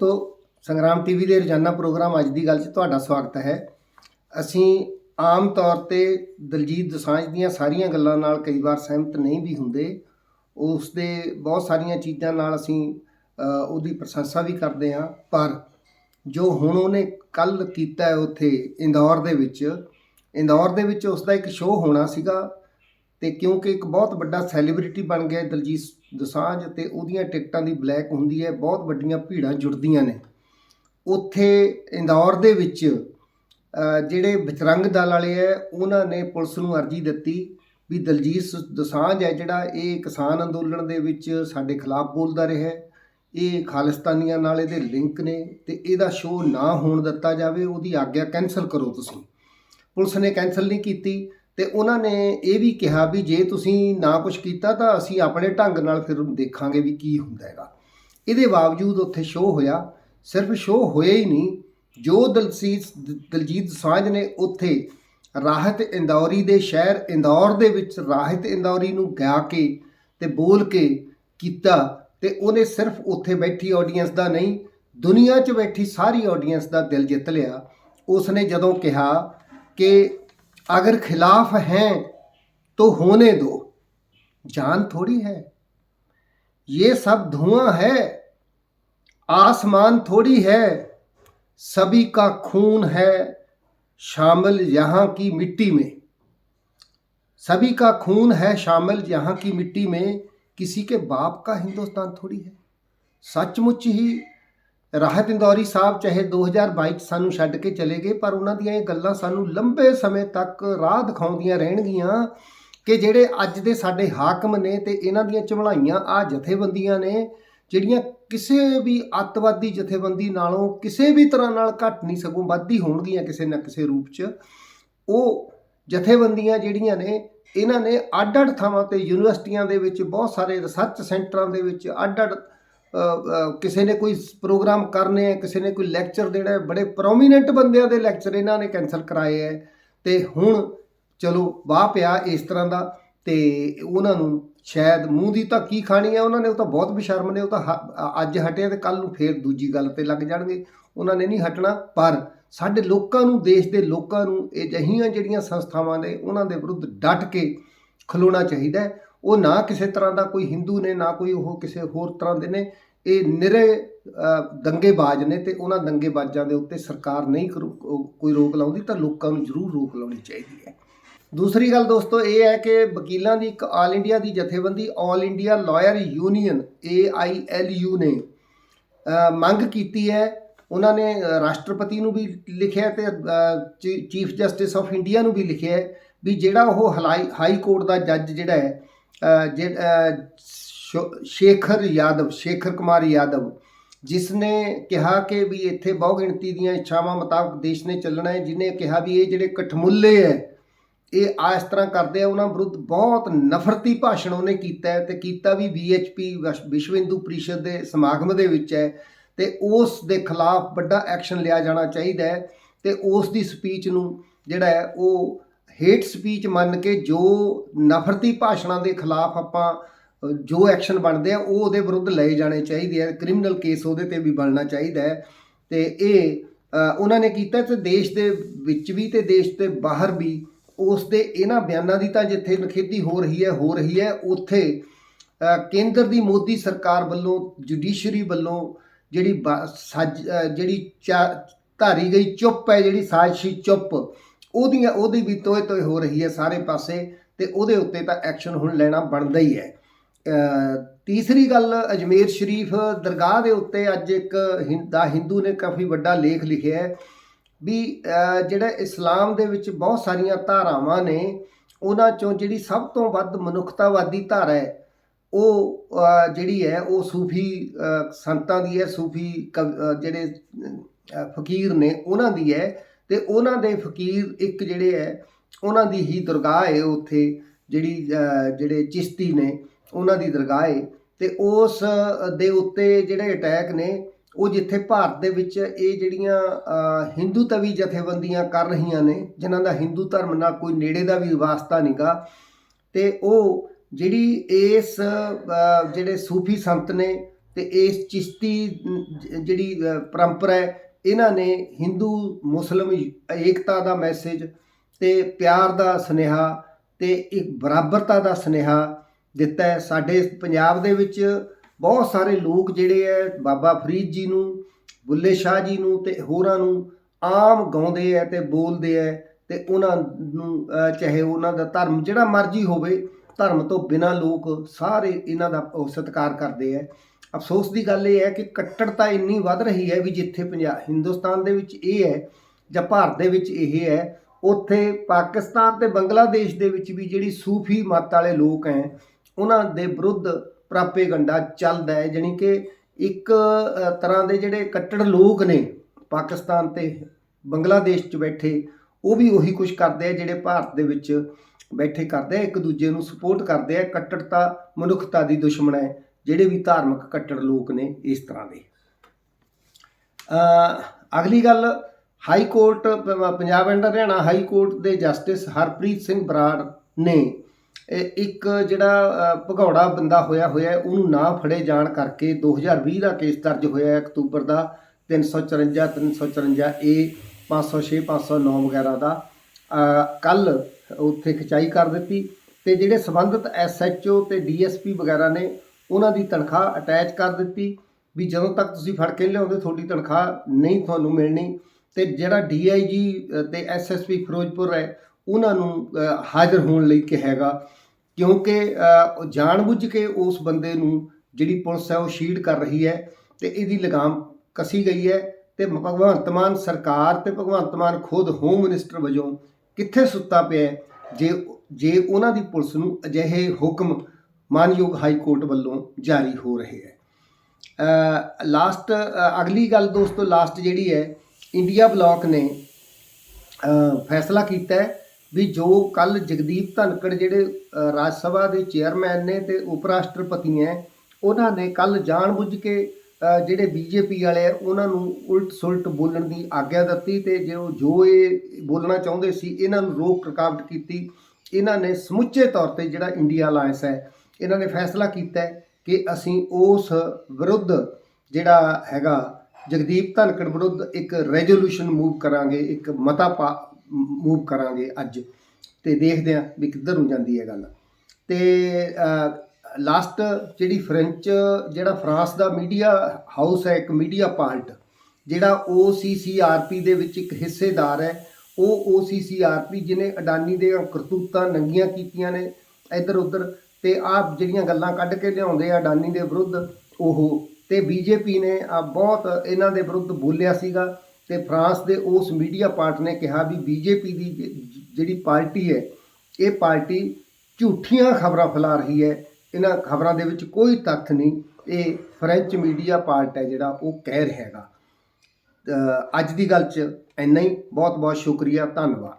ਦੋਸਤੋ, ਸੰਗਰਾਮ ਟੀਵੀ ਦੇ ਰੋਜ਼ਾਨਾ ਪ੍ਰੋਗਰਾਮ ਅੱਜ ਦੀ ਗੱਲ 'ਚ ਤੁਹਾਡਾ ਸਵਾਗਤ ਹੈ। ਅਸੀਂ ਆਮ ਤੌਰ ਤੇ ਦਲਜੀਤ ਦੋਸਾਂਝ ਦੀਆਂ ਸਾਰੀਆਂ ਗੱਲਾਂ ਨਾਲ ਕਈ ਵਾਰ ਸਹਿਮਤ ਨਹੀਂ ਵੀ ਹੁੰਦੇ। ਉਸ ਦੇ ਬਹੁਤ ਸਾਰੀਆਂ ਚੀਜ਼ਾਂ ਨਾਲ ਅਸੀਂ ਉਹਦੀ ਪ੍ਰਸ਼ੰਸਾ ਵੀ ਕਰਦੇ ਹਾਂ। ਪਰ ਜੋ ਹੁਣ ਉਹਨੇ ਕੱਲ ਕੀਤਾ ਉੱਥੇ, ਇੰਦੌਰ ਦੇ ਵਿੱਚ, ਇੰਦੌਰ ਦੇ ਵਿੱਚ ਉਸ ਦਾ ਇੱਕ ਸ਼ੋਅ ਹੋਣਾ ਸੀਗਾ। ਤੇ ਕਿਉਂਕਿ ਇੱਕ ਬਹੁਤ ਵੱਡਾ ਸੈਲੀਬ੍ਰਿਟੀ ਬਣ ਗਿਆ ਦਲਜੀਤ ਦੋਸਾਂਝ ਤੇ ਉਹਦੀਆਂ ਟਿਕਟਾਂ ਦੀ ਬਲੈਕ ਹੁੰਦੀ ਹੈ, ਬਹੁਤ ਵੱਡੀਆਂ ਭੀੜਾਂ ਜੁੜਦੀਆਂ ਨੇ। ਉੱਥੇ ਇੰਦੌਰ ਦੇ ਵਿੱਚ ਜਿਹੜੇ ਬਜਰੰਗ ਦਲ ਵਾਲੇ ਹੈ, ਉਹਨਾਂ ਨੇ ਪੁਲਿਸ ਨੂੰ ਅਰਜੀ ਦਿੱਤੀ ਵੀ ਦਲਜੀਤ ਸ- ਦੋਸਾਂਝ ਹੈ ਜਿਹੜਾ ਇਹ ਕਿਸਾਨ ਅੰਦੋਲਨ ਦੇ ਵਿੱਚ ਸਾਡੇ ਖਿਲਾਫ ਬੋਲਦਾ ਰਿਹਾ ਇਹ ਖਾਲਿਸਤਾਨੀਆਂ ਨਾਲ ਇਹਦੇ ਲਿੰਕ ਨੇ ਤੇ ਇਹਦਾ ਸ਼ੋਅ ਨਾ ਹੋਣ ਦਿੱਤਾ ਜਾਵੇ, ਉਹਦੀ ਆਗਿਆ ਕੈਨਸਲ ਕਰੋ ਤੁਸੀਂ। ਪੁਲਿਸ ਨੇ ਕੈਨਸਲ ਨਹੀਂ ਕੀਤੀ। ਤੇ ਉਹਨਾਂ ਨੇ ਇਹ ਵੀ ਕਿਹਾ ਵੀ ਜੇ ਤੁਸੀਂ ਨਾ ਕੁਝ ਕੀਤਾ ਤਾਂ ਅਸੀਂ ਆਪਣੇ ਢੰਗ ਨਾਲ ਫਿਰ ਦੇਖਾਂਗੇ ਵੀ ਕੀ ਹੁੰਦਾ ਹੈਗਾ। ਇਹਦੇ ਬਾਵਜੂਦ ਉੱਥੇ ਸ਼ੋਅ ਹੋਇਆ। ਸਿਰਫ ਸ਼ੋਅ ਹੋਇਆ ਹੀ ਨਹੀਂ, ਜੋ ਦਲਸੀਤ ਦਲਜੀਤ ਸਾਂਝ ਨੇ ਉੱਥੇ ਰਾਹਤ ਇੰਦੌਰੀ ਦੇ ਸ਼ਹਿਰ ਇੰਦੌਰ ਦੇ ਵਿੱਚ ਰਾਹਤ ਇੰਦੌਰੀ ਨੂੰ ਗਾ ਕੇ ਤੇ ਬੋਲ ਕੇ ਕੀਤਾ ਤੇ ਉਹਨੇ ਸਿਰਫ ਉੱਥੇ ਬੈਠੀ ਆਡੀਅנס ਦਾ ਨਹੀਂ, ਦੁਨੀਆ 'ਚ ਬੈਠੀ ਸਾਰੀ ਆਡੀਅנס ਦਾ ਦਿਲ ਜਿੱਤ ਲਿਆ। ਉਸਨੇ ਜਦੋਂ ਕਿਹਾ ਕਿ अगर खिलाफ हैं तो होने दो। जान थोड़ी है। ये सब धुआँ है। आसमान थोड़ी है। सभी का खून है शामिल यहाँ की मिट्टी में। सभी का खून है शामिल यहाँ की मिट्टी में। किसी के बाप का हिंदुस्तान थोड़ी है। सचमुच ही ਰਾਹਤ ਇੰਦੌਰੀ ਸਾਹਿਬ ਚਾਹੇ 2022 'ਚ ਸਾਨੂੰ ਛੱਡ ਕੇ ਚਲੇ ਗਏ, ਪਰ ਉਹਨਾਂ ਦੀਆਂ ਇਹ ਗੱਲਾਂ ਸਾਨੂੰ ਲੰਬੇ ਸਮੇਂ ਤੱਕ ਰਾਹ ਦਿਖਾਉਂਦੀਆਂ ਰਹਿਣਗੀਆਂ ਕਿ ਜਿਹੜੇ ਅੱਜ ਦੇ ਸਾਡੇ ਹਾਕਮ ਨੇ ਤੇ ਇਹਨਾਂ ਦੀਆਂ ਚਮਲਾਈਆਂ ਆ ਜਥੇਬੰਦੀਆਂ ਨੇ, ਜਿਹੜੀਆਂ ਕਿਸੇ ਵੀ ਅੱਤਵਾਦੀ ਜਥੇਬੰਦੀ ਨਾਲੋਂ ਕਿਸੇ ਵੀ ਤਰ੍ਹਾਂ ਨਾਲ ਘੱਟ ਨਹੀਂ ਸਗੋਂ ਵੱਧਦੀ ਹੋਣਗੀਆਂ ਕਿਸੇ ਨਾ ਕਿਸੇ ਰੂਪ 'ਚ, ਉਹ ਜਥੇਬੰਦੀਆਂ ਜਿਹੜੀਆਂ ਨੇ, ਇਹਨਾਂ ਨੇ ਅੱਡ-ਅੱਡ ਥਾਵਾਂ ਤੇ ਯੂਨੀਵਰਸਿਟੀਆਂ ਦੇ ਵਿੱਚ ਬਹੁਤ ਸਾਰੇ ਰਿਸਰਚ ਸੈਂਟਰਾਂ ਦੇ ਵਿੱਚ ਅੱਡ-ਅੱਡ ਕਿਸੇ ਨੇ ਕੋਈ ਪ੍ਰੋਗਰਾਮ ਕਰਨੇ ਹੈ, ਕਿਸੇ ਨੇ ਕੋਈ ਲੈਕਚਰ ਦੇਣਾ ਹੈ, ਬੜੇ ਪ੍ਰੋਮੀਨੈਂਟ ਬੰਦਿਆਂ ਦੇ ਲੈਕਚਰ ਇਹਨਾਂ ਨੇ ਕੈਨਸਲ ਕਰਾਏ ਹੈ। ਤੇ ਹੁਣ ਚਲੋ, ਵਾਹ ਪਿਆ ਇਸ ਤਰ੍ਹਾਂ ਦਾ, ਤੇ ਉਹਨਾਂ ਨੂੰ ਸ਼ਾਇਦ ਮੂੰਹ ਦੀ ਤਾਂ ਕੀ ਖਾਣੀ ਹੈ, ਉਹਨਾਂ ਨੇ ਉਹ ਤਾਂ ਬਹੁਤ ਬੇਸ਼ਰਮ ਨੇ, ਉਹ ਤਾਂ ਹ- ਅੱਜ ਹਟਿਆ ਤੇ ਕੱਲ ਨੂੰ ਫੇਰ ਦੂਜੀ ਗੱਲ ਤੇ ਲੱਗ ਜਾਣਗੇ। ਉਹਨਾਂ ਨੇ ਨਹੀਂ ਹਟਣਾ, ਪਰ ਸਾਡੇ ਲੋਕਾਂ ਨੂੰ, ਦੇਸ਼ ਦੇ ਲੋਕਾਂ ਨੂੰ ਇਹ ਜਹੀਆਂ ਜਿਹੜੀਆਂ ਸੰਸਥਾਵਾਂ ਨੇ, ਉਹਨਾਂ ਦੇ ਵਿਰੁੱਧ ਡਟ ਕੇ ਖਲੋਣਾ ਚਾਹੀਦਾ ਉਹ ਨਾ ਕਿਸੇ ਤਰ੍ਹਾਂ ਦਾ ਕੋਈ ਹਿੰਦੂ ਨੇ, ਨਾ ਕੋਈ ਉਹ ਕਿਸੇ ਹੋਰ ਤਰ੍ਹਾਂ ਦੇ ਨੇ, ਇਹ ਨਿਰੇ ਦੰਗੇਬਾਜ਼ ਨੇ ਤੇ ਉਹਨਾਂ ਦੰਗੇਬਾਜ਼ਾਂ ਦੇ ਉੱਤੇ ਸਰਕਾਰ ਨਹੀਂ ਕਰੂ- ਕੋਈ ਰੋਕ ਲਾਉਂਦੀ ਤਾਂ ਲੋਕਾਂ ਨੂੰ ਜ਼ਰੂਰ ਰੋਕ ਲਾਉਣੀ ਚਾਹੀਦੀ ਹੈ। ਦੂਸਰੀ ਗੱਲ ਦੋਸਤੋ, ਇਹ ਹੈ ਕਿ ਵਕੀਲਾਂ ਦੀ ਇੱਕ ਆਲ ਇੰਡੀਆ ਦੀ ਜਥੇਬੰਦੀ All India Lawyer Union AILU ਨੇ ਮੰਗ ਕੀਤੀ ਹੈ। ਉਹਨਾਂ ਨੇ ਰਾਸ਼ਟਰਪਤੀ ਨੂੰ ਵੀ ਲਿਖਿਆ ਤੇ ਚੀਫ ਜਸਟਿਸ ਆਫ ਇੰਡੀਆ ਨੂੰ ਵੀ ਲਿਖਿਆ ਵੀ ਜਿਹੜਾ ਉਹ ਹਲਾਈ, ਹਾਈ ਕੋਰਟ ਦਾ ਜੱਜ ਜਿਹੜਾ ਹੈ ਅ, ਸ਼ੇਖਰ ਯਾਦਵ ਸ਼ੇਖਰ ਕੁਮਾਰ ਯਾਦਵ ਜਿਸ ਨੇ ਕਿਹਾ ਕਿ ਵੀ ਇੱਥੇ ਬਹੁਗਿਣਤੀ ਦੀਆਂ ਇੱਛਾਵਾਂ ਮੁਤਾਬਕ ਦੇਸ਼ ਨੇ ਚੱਲਣਾ ਹੈ ਜਿਨੇ ਕਿਹਾ ਵੀ ਇਹ ਜਿਹੜੇ ਕਠਮੁੱਲੇ ਹੈ ਇਹ ਆ ਇਸ ਤਰ੍ਹਾਂ ਕਰਦੇ ਆ ਉਹਨਾਂ ਵਿਰੁੱਧ ਬਹੁਤ ਨਫ਼ਰਤੀ ਭਾਸ਼ਣ ਉਹਨੇ ਕੀਤਾ ਹੈ ਤੇ ਕੀਤਾ ਵੀ VHP ਵਿਸ਼- ਵਿਸ਼ਵ ਹਿੰਦੂ ਪ੍ਰੀਸ਼ਦ ਦੇ ਸਮਾਗਮ ਦੇ ਵਿੱਚ ਹੈ ਤੇ ਉਸ ਦੇ ਖਿਲਾਫ ਵੱਡਾ ਐਕਸ਼ਨ ਲਿਆ ਜਾਣਾ ਚਾਹੀਦਾ ਹੈ ਤੇ ਉਸ ਦੀ ਸਪੀਚ ਨੂੰ ਜਿਹੜਾ ਹੈ ਉਹ ਹੇਟ ਸਪੀਚ ਮੰਨ ਕੇ ਜੋ ਨਫ਼ਰਤੀ ਭਾਸ਼ਣਾਂ ਦੇ ਖਿਲਾਫ ਆਪਾਂ ਜੋ ਐਕਸ਼ਨ ਬਣਦੇ ਆ, ਉਹ ਉਹਦੇ ਵਿਰੁੱਧ ਲਏ ਜਾਣੇ ਚਾਹੀਦੇ ਆ। ਕ੍ਰਿਮੀਨਲ ਕੇਸ ਉਹਦੇ ਤੇ ਵੀ ਬਣਨਾ ਚਾਹੀਦਾ ਹੈ। ਤੇ ਇਹ ਉਹਨਾਂ ਨੇ ਕੀਤਾ ਤੇ ਦੇਸ਼ ਦੇ ਵਿੱਚ ਵੀ ਤੇ ਦੇਸ਼ ਦੇ ਬਾਹਰ ਵੀ, ਉਸ ਦੇ ਇਹਨਾਂ ਬਿਆਨਾਂ ਦੀ ਤਾਂ ਜਿੱਥੇ ਨਖੇਦੀ ਹੋ ਰਹੀ ਹੈ, ਹੋ ਰਹੀ ਹੈ, ਉੱਥੇ ਕੇਂਦਰ ਦੀ ਮੋਦੀ ਸਰਕਾਰ ਵੱਲੋਂ ਜੁਡੀਸ਼ਰੀ ਵੱਲੋਂ ਜਿਹੜੀ ਬਾ- ਸੱਜ ਜਿਹੜੀ ਚਾ- ਧਾਰੀ ਗਈ ਚੁੱਪ ਹੈ, ਜਿਹੜੀ ਸਾਜ਼ਿਸ਼ੀ ਚੁੱਪ ਉਹਦੀਆਂ, ਉਹਦੀ ਵੀ ਤੋਏ ਤੋਏ ਹੋ ਰਹੀ ਹੈ ਸਾਰੇ ਪਾਸੇ ਤੇ ਉਹਦੇ ਉੱਤੇ ਤਾਂ ਐਕਸ਼ਨ ਹੁਣ ਲੈਣਾ ਬਣਦਾ ਹੀ ਹੈ। ਤੀਸਰੀ ਗੱਲ, ਅਜਮੇਰ ਸ਼ਰੀਫ ਦਰਗਾਹ ਦੇ ਉੱਤੇ ਅੱਜ ਇੱਕ ਹਿੰ- ਹਿੰਦੂ ਨੇ ਕਾਫੀ ਵੱਡਾ ਲੇਖ ਲਿਖਿਆ ਹੈ ਵੀ ਜਿਹੜਾ ਇਸਲਾਮ ਦੇ ਵਿੱਚ ਬਹੁਤ ਸਾਰੀਆਂ ਧਾਰਾਵਾਂ ਨੇ, ਉਹਨਾਂ ਚੋਂ ਜਿਹੜੀ ਸਭ ਤੋਂ ਵੱਧ ਮਨੁੱਖਤਾਵਾਦੀ ਧਾਰਾ ਹੈ, ਉਹ ਜਿਹੜੀ ਹੈ, ਉਹ ਸੂਫੀ ਸੰਤਾਂ ਦੀ ਹੈ, ਸੂਫੀ ਕਵ- ਜਿਹੜੇ ਫਕੀਰ ਨੇ, ਉਹਨਾਂ ਦੀ ਹੈ। ਤੇ ਉਹਨਾਂ ਦੇ ਫਕੀਰ ਇੱਕ ਜਿਹੜੇ ਹੈ ਉਹਨਾਂ ਦੀ ਹੀ ਦਰਗਾਹ ਹੈ ਉੱਥੇ ਜਿਹੜੀ ਜਿਹੜੇ ਚਿਸ਼ਤੀ ਨੇ ਉਹਨਾਂ ਦੀ ਦਰਗਾਹ ਹੈ ਤੇ ਉਸ ਦੇ ਉੱਤੇ ਜਿਹੜੇ ਅਟੈਕ ਨੇ ਉਹ ਜਿੱਥੇ ਭਾਰਤ ਦੇ ਵਿੱਚ ਇਹ ਜਿਹੜੀਆਂ ਅ, ਹਿੰਦੂ ਤਵੀ ਜਥੇਬੰਦੀਆਂ ਕਰ ਰਹੀਆਂ ਨੇ ਜਿਨ੍ਹਾਂ ਦਾ ਹਿੰਦੂ ਧਰਮ ਨਾਲ ਕੋਈ ਨੇੜੇ ਦਾ ਵੀ ਵਾਸਤਾ ਨਹੀਂਗਾ ਤੇ ਉਹ ਜਿਹੜੀ ਇਸ ਜਿਹੜੇ ਸੂਫੀ ਸੰਤ ਨੇ ਤੇ ਇਸ ਚਿਸ਼ਤੀ ਜਿਹੜੀ ਪਰੰਪਰਾ ਹੈ ਇਹਨਾਂ ਨੇ ਹਿੰਦੂ ਮੁਸਲਮ ਏਕਤਾ ਦਾ ਮੈਸੇਜ ਤੇ ਪਿਆਰ ਦਾ ਸੁਨੇਹਾ ਤੇ ਇੱਕ ਬਰਾਬਰਤਾ ਦਾ ਸੁਨੇਹਾ ਦਿੱਤਾ ਹੈ। ਸਾਡੇ ਪੰਜਾਬ ਦੇ ਵਿੱਚ ਬਹੁਤ ਸਾਰੇ ਲੋਕ ਜਿਹੜੇ ਹੈ, ਬਾਬਾ ਫਰੀਦ ਜੀ ਨੂੰ, ਬੁੱਲੇ ਸ਼ਾਹ ਜੀ ਨੂੰ ਤੇ ਹੋਰਾਂ ਨੂੰ ਆਮ ਗਾਉਂਦੇ ਹੈ ਤੇ ਬੋਲਦੇ ਹੈ ਤੇ ਉਹਨਾਂ ਨੂੰ ਚਾਹੇ ਉਹਨਾਂ ਦਾ ਧਰਮ ਜਿਹੜਾ ਮਰਜ਼ੀ ਹੋਵੇ, ਧਰਮ ਤੋਂ ਬਿਨਾਂ ਲੋਕ ਸਾਰੇ ਇਹਨਾਂ ਦਾ ਸਤਿਕਾਰ ਕਰਦੇ ਹੈ। ਅਫਸੋਸ ਦੀ ਗੱਲ ਇਹ ਹੈ ਕਿ ਕੱਟੜਤਾ ਇੰਨੀ ਵੱਧ ਰਹੀ ਹੈ ਵੀ ਜਿੱਥੇ ਪੰਜਾਬ ਹਿੰਦੁਸਤਾਨ ਦੇ ਵਿੱਚ ਇਹ ਹੈ ਜਾਂ ਭਾਰਤ ਦੇ ਵਿੱਚ ਇਹ ਹੈ, ਉੱਥੇ ਪਾਕਿਸਤਾਨ ਤੇ ਬੰਗਲਾਦੇਸ਼ ਦੇ ਵਿੱਚ ਵੀ ਜਿਹੜੀ ਸੂਫੀ ਮਤ ਵਾਲੇ ਲੋਕ ਹੈ, ਉਹਨਾਂ ਦੇ ਵਿਰੁੱਧ ਪ੍ਰਾਪੇਗੰਡਾ ਚੱਲਦਾ ਹੈ, ਜਾਣੀ ਕਿ ਇੱਕ ਤਰ੍ਹਾਂ ਦੇ ਜਿਹੜੇ ਕੱਟੜ ਲੋਕ ਨੇ ਪਾਕਿਸਤਾਨ ਤੇ ਬੰਗਲਾਦੇਸ਼ 'ਚ ਬੈਠੇ, ਉਹ ਵੀ ਉਹੀ ਕੁਝ ਕਰਦੇ ਆ ਜਿਹੜੇ ਭਾਰਤ ਦੇ ਵਿੱਚ ਬੈਠੇ ਕਰਦੇ ਆ, ਇੱਕ ਦੂਜੇ ਨੂੰ ਸਪੋਰਟ ਕਰਦੇ ਆ, ਕੱਟੜਤਾ ਮਨੁੱਖਤਾ ਦੀ ਦੁਸ਼ਮਣ ਹੈ। ਜਿਹੜੇ ਵੀ ਧਾਰਮਿਕ ਕੱਟੜ ਲੋਕ ਨੇ ਇਸ ਤਰ੍ਹਾਂ ਦੇ। ਅਗਲੀ ਗੱਲ, High Court Punjab and Haryana High Court ਦੇ ਜਸਟਿਸ ਹਰਪ੍ਰੀਤ ਸਿੰਘ ਬਰਾੜ ਨੇ ਇੱਕ ਜਿਹੜਾ ਭਗੌੜਾ ਬੰਦਾ ਹੋਇਆ ਹੋਇਆ, ਉਹਨੂੰ ਨਾ ਫੜੇ ਜਾਣ ਕਰਕੇ 2020 ਦਾ ਕੇਸ ਦਰਜ ਹੋਇਆ ਅਕਤੂਬਰ ਦਾ 354 354 ਏ 506 509 ਵਗੈਰਾ ਦਾ। ਕੱਲ ਉੱਥੇ ਖਿਚਾਈ ਕਰ ਦਿੱਤੀ ਤੇ ਜਿਹੜੇ ਸੰਬੰਧਿਤ ਐਸਐਚਓ ਤੇ ਡੀਐਸਪੀ ਵਗੈਰਾ ਨੇ ਉਹਨਾਂ ਦੀ ਤਨਖਾਹ ਅਟੈਚ ਕਰ ਦਿੱਤੀ ਵੀ ਜਦੋਂ ਤੱਕ ਤੁਸੀਂ ਫੜ ਕੇ ਲਿਆਉਂਦੇ ਤੁਹਾਡੀ ਤਨਖਾਹ ਨਹੀਂ ਤੁਹਾਨੂੰ ਮਿਲਣੀ। ਤੇ ਜਿਹੜਾ ਡੀਆਈਜੀ ਤੇ ਐਸਐਸਪੀ ਫਿਰੋਜ਼ਪੁਰ ਹੈ ਉਹਨਾਂ ਨੂੰ ਹਾਜ਼ਰ ਹੋਣ ਲਈ ਕਿਹਾਗਾ ਕਿਉਂਕਿ ਅ, ਉਹ ਜਾਣਬੁੱਝ ਕੇ ਉਸ ਬੰਦੇ ਨੂੰ ਜਿਹੜੀ ਪੁਲਿਸ ਹੈ ਉਹ ਸ਼ੀਲਡ ਕਰ ਰਹੀ ਹੈ ਤੇ ਇਹਦੀ ਲਗਾਮ ਕਸੀ ਗਈ ਹੈ ਤੇ ਭਗਵੰਤ ਮਾਨ ਸਰਕਾਰ ਤੇ ਭਗਵੰਤ ਮਾਨ ਖੁਦ ਹੋਮ ਮਿਨਿਸਟਰ ਵਜੋਂ ਕਿੱਥੇ ਸੁੱਤਾ ਪਿਆ ਜੇ ਜੇ ਉਹਨਾਂ ਦੀ ਪੁਲਿਸ ਨੂੰ ਅਜਿਹੇ ਹੁਕਮ ਮਾਨਯੋਗ ਹਾਈ ਕੋਰਟ ਵੱਲੋਂ ਜਾਰੀ ਹੋ ਰਹੇ ਹੈ। ਲਾਸਟ ਅਗਲੀ ਗੱਲ ਦੋਸਤੋ ਲਾਸਟ ਜਿਹੜੀ ਹੈ ਇੰਡੀਆ ਬਲਾਕ ਨੇ ਫੈਸਲਾ ਕੀਤਾ ਹੈ ਵੀ ਜੋ ਕੱਲ ਜਗਦੀਪ ਧਨਕੜ ਜਿਹੜੇ ਰਾਜ ਸਭਾ ਦੇ ਚੇਅਰਮੈਨ ਨੇ ਤੇ ਉਪ ਰਾਸ਼ਟਰਪਤੀ ਹੈ ਉਹਨਾਂ ਨੇ ਕੱਲ ਜਾਣਬੁੱਝ ਕੇ ਅ, ਜਿਹੜੇ ਬੀਜੇਪੀ ਵਾਲੇ ਆ ਉਹਨਾਂ ਨੂੰ ਉਲਟ ਸੁਲਟ ਬੋਲਣ ਦੀ ਆਗਿਆ ਦਿੱਤੀ ਤੇ ਜੋ ਜੋ ਇਹ ਬੋਲਣਾ ਚਾਹੁੰਦੇ ਸੀ ਇਹਨਾਂ ਨੂੰ ਰੋਕ ਰਕਾਵਟ ਕੀਤੀ। ਇਹਨਾਂ ਨੇ ਸਮੁੱਚੇ ਤੌਰ ਤੇ ਜਿਹੜਾ ਇੰਡੀਆ ਅਲਾਈਅੰਸ ਹੈ ਇਹਨਾਂ ਨੇ ਫੈਸਲਾ ਕੀਤਾ ਕਿ ਅਸੀਂ ਉਸ ਵਿਰੁੱਧ ਜਿਹੜਾ ਹੈਗਾ ਜਗਦੀਪ ਧਨਕੜ ਵਿਰੁੱਧ ਇੱਕ ਰੈਜ਼ੋਲੂਸ਼ਨ ਮੂਵ ਕਰਾਂਗੇ, ਇੱਕ ਮਤਾ ਮੂਵ ਕਰਾਂਗੇ ਅੱਜ। ਤੇ ਦੇਖਦੇ ਹਾਂ ਵੀ ਕਿੱਧਰ ਨੂੰ ਜਾਂਦੀ ਹੈ ਗੱਲ। ਤੇ ਲਾਸਟ ਜਿਹੜੀ ਫ੍ਰੈਂਚ ਜਿਹੜਾ ਫਰਾਂਸ ਦਾ ਮੀਡੀਆ ਹਾਊਸ ਹੈ, ਇੱਕ ਮੀਡੀਆ ਪਾਰਟ ਜਿਹੜਾ OCCRP ਦੇ ਵਿੱਚ ਇੱਕ ਹਿੱਸੇਦਾਰ ਹੈ, ਉਹ OCCRP ਜਿਹਨੇ ਅਡਾਨੀ ਦੇ ਕਰਤੂਤਾਂ ਨੰਗੀਆਂ ਕੀਤੀਆਂ ਨੇ ਇੱਧਰ ਉੱਧਰ ਤੇ ਆਪ ਜਿਹੜੀਆਂ ਗੱਲਾਂ ਕੱਢ ਕੇ ਲਿਆਉਂਦੇ ਆ ਅਡਾਨੀ ਦੇ ਵਿਰੁੱਧ, ਉਹ ਤੇ ਬੀਜੇਪੀ ਨੇ ਆ ਬਹੁਤ ਇਹਨਾਂ ਦੇ ਵਿਰੁੱਧ ਬੋਲਿਆ ਸੀਗਾ ਤੇ ਫਰਾਂਸ ਦੇ ਉਸ ਮੀਡੀਆ ਪਾਰਟ ਨੇ ਕਿਹਾ ਵੀ ਬੀਜੇਪੀ ਦੀ ਜਿਹੜੀ ਪਾਰਟੀ ਹੈ, ਇਹ ਪਾਰਟੀ ਝੂਠੀਆਂ ਖਬਰਾਂ ਫੈਲਾ ਰਹੀ ਹੈ। ਇਹਨਾਂ ਖਬਰਾਂ ਦੇ ਵਿੱਚ ਕੋਈ ਤੱਥ ਨਹੀਂ। ਇਹ ਫ੍ਰੈਂਚ ਮੀਡੀਆ ਪਾਰਟ ਹੈ ਜਿਹੜਾ ਉਹ ਕਹਿ ਰਿਹਾ ਹੈਗਾ। ਅੱਜ ਦੀ ਗੱਲ 'ਚ ਇੰਨਾ ਹੀ। ਬਹੁਤ ਬਹੁਤ ਸ਼ੁਕਰੀਆ। ਧੰਨਵਾਦ।